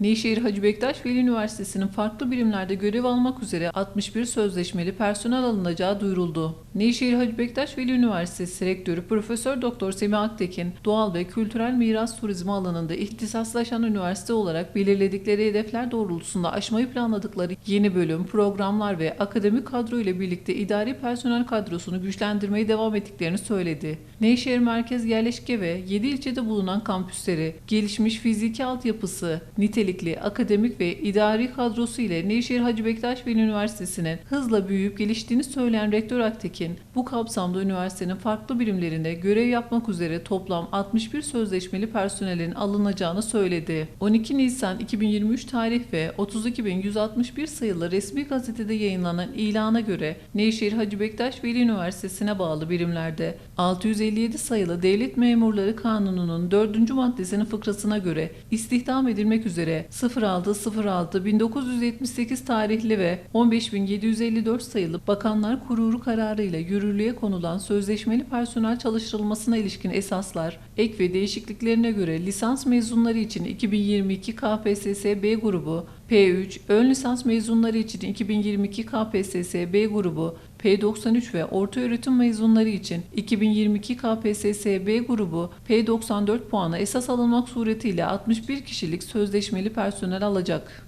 Nevşehir Hacı Bektaş Veli Üniversitesi'nin farklı birimlerde görev almak üzere 61 sözleşmeli personel alınacağı duyuruldu. Nevşehir Hacı Bektaş Veli Üniversitesi Rektörü Profesör Doktor Semih Aktekin, doğal ve kültürel miras turizmi alanında ihtisaslaşan üniversite olarak belirledikleri hedefler doğrultusunda aşmayı planladıkları yeni bölüm, programlar ve akademik kadro ile birlikte idari personel kadrosunu güçlendirmeye devam ettiklerini söyledi. Nevşehir merkez yerleşke ve 7 ilçede bulunan kampüsleri, gelişmiş fiziki altyapısı, nitelikli akademik ve idari kadrosu ile Nevşehir Hacı Bektaş Veli Üniversitesi'nin hızla büyüyüp geliştiğini söyleyen Rektör Aktekin, bu kapsamda üniversitenin farklı birimlerinde görev yapmak üzere toplam 61 sözleşmeli personelin alınacağını söyledi. 12 Nisan 2023 tarih ve 32.161 sayılı resmi gazetede yayınlanan ilana göre Nevşehir Hacı Bektaş Veli Üniversitesi'ne bağlı birimlerde 657 sayılı Devlet Memurları Kanunu'nun 4. maddesinin fıkrasına göre istihdam edilmek üzere 06.06.1978 tarihli ve 15.754 sayılı Bakanlar Kurulu kararı ile yürürlüğe konulan sözleşmeli personel çalıştırılmasına ilişkin esaslar, ek ve değişikliklerine göre lisans mezunları için 2022 KPSS B grubu, P3, ön lisans mezunları için 2022 KPSS B grubu, P93 ve orta öğretim mezunları için 2022 KPSS B grubu P94 puanı esas alınmak suretiyle 61 kişilik sözleşmeli personel alacak.